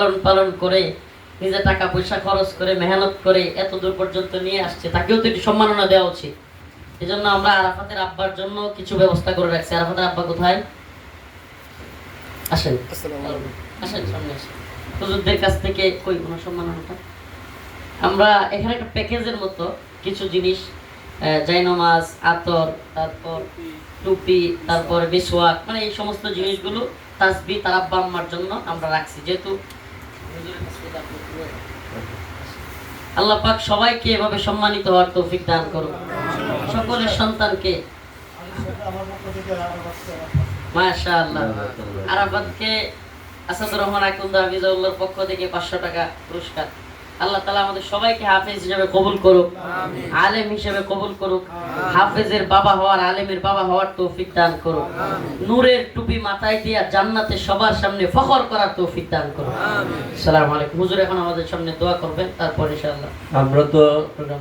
লালন পালন করে নিজে টাকা পয়সা খরচ করে মেহনত করে এত দূর পর্যন্ত নিয়ে আসছে তাকেও তো একটু সম্মাননা দেওয়া উচিত। এই জন্য আমরা আরাফাতের আব্বার জন্য কিছু ব্যবস্থা করে রাখছি। আরাফাতের আব্বা কোথায়? আসেন। আসেন সামনে আসেন। হুজুরদের কাছ থেকে কই কোনো সম্মাননাটা? আমরা এখানে একটা প্যাকেজের মতো কিছু জিনিস জাইনমাজ আতর তারপর টুপি তারপর বিসওয়াক মানে এই সমস্ত জিনিসগুলো তাসবি তার আব্বা আম্মার জন্য আমরা রাখছি। যেহেতু আল্লাহ পাক সবাইকে এভাবে সম্মানিত হওয়ার তৌফিক দান করুন। সকলের সন্তানকে। মাশাআল্লাহ। আরাফাতকে আসাদুর রহমান আকুন্দা হাফিজাউল্লাহর পক্ষ থেকে পাঁচশো টাকা পুরস্কার। আল্লাহ তালা আমাদের সবাইকে হাফেজ হিসেবে কবুল করুক আলেম হিসেবে কবুল করুক হাফেজের বাবা হওয়ার আলেমের বাবা হওয়ার তৌফিক দান করুক নূরের টুপি মাথায় দিয়া জান্নাতে সবার সামনে ফখর করার তৌফিক দান করুক। সালাম আলাইকুম। হুজুর এখন আমাদের সামনে দোয়া করবেন তারপর ইনশাআল্লাহ। আমরা তো প্রোগ্রাম